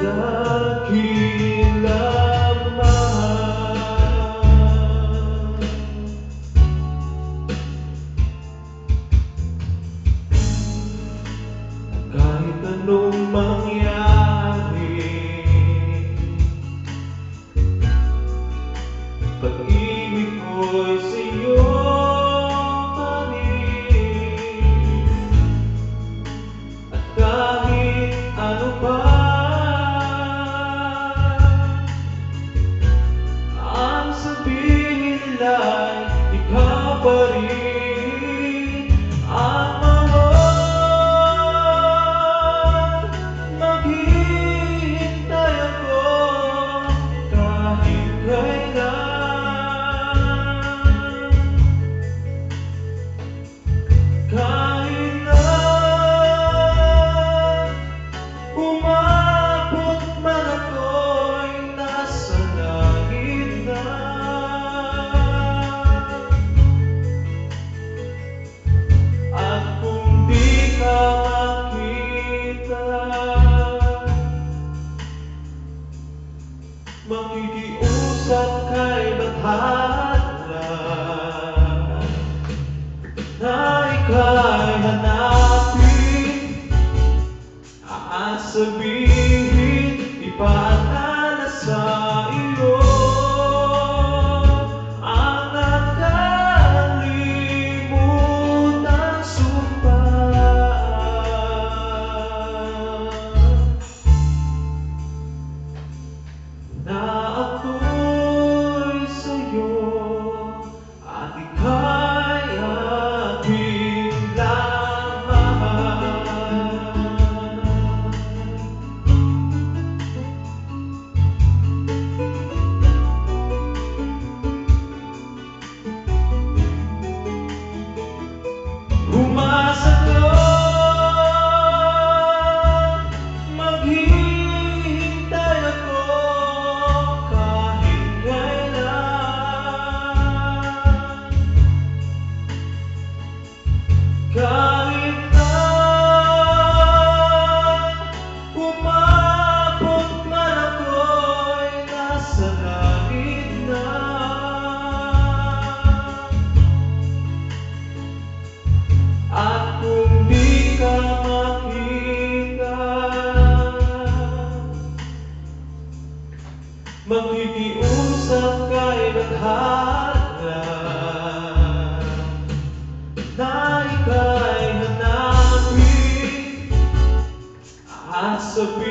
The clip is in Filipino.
the key. kailan, ikaw pa rin. Makikiusap kay Bathala Na ikaw'y hanapin Aasabihin Magkikiusap kay Badhana Na ika'y hanapin. At sabihin